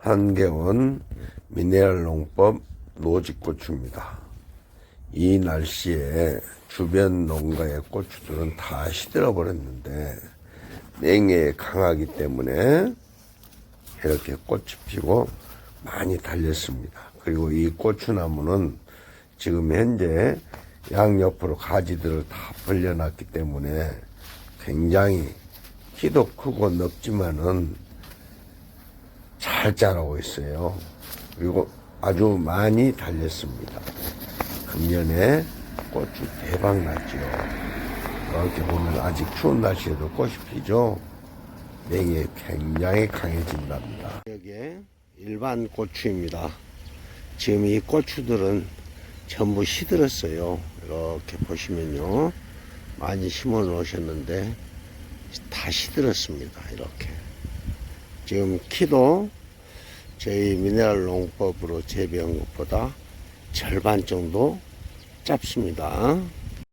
한개원 미네랄 농법 노지고추입니다. 이 날씨에 주변 농가의 고추들은 다 시들어 버렸는데 냉해에 강하기 때문에 이렇게 꽃이 피고 많이 달렸습니다. 그리고 이 고추나무는 지금 현재 양옆으로 가지들을 다 벌려놨기 때문에 굉장히 키도 크고 넓지만은 잘 자라고 있어요. 그리고 아주 많이 달렸습니다. 금년에 고추 대박 났지요. 이렇게 보면 아직 추운 날씨에도 꽃이 피죠. 냉해 굉장히 강해진답니다. 여기 일반 고추입니다. 지금 이 고추들은 전부 시들었어요. 이렇게 보시면요. 많이 심어 놓으셨는데 다 시들었습니다. 이렇게. 지금 키도 저희 미네랄 농법으로 재배한 것보다 절반 정도 짧습니다.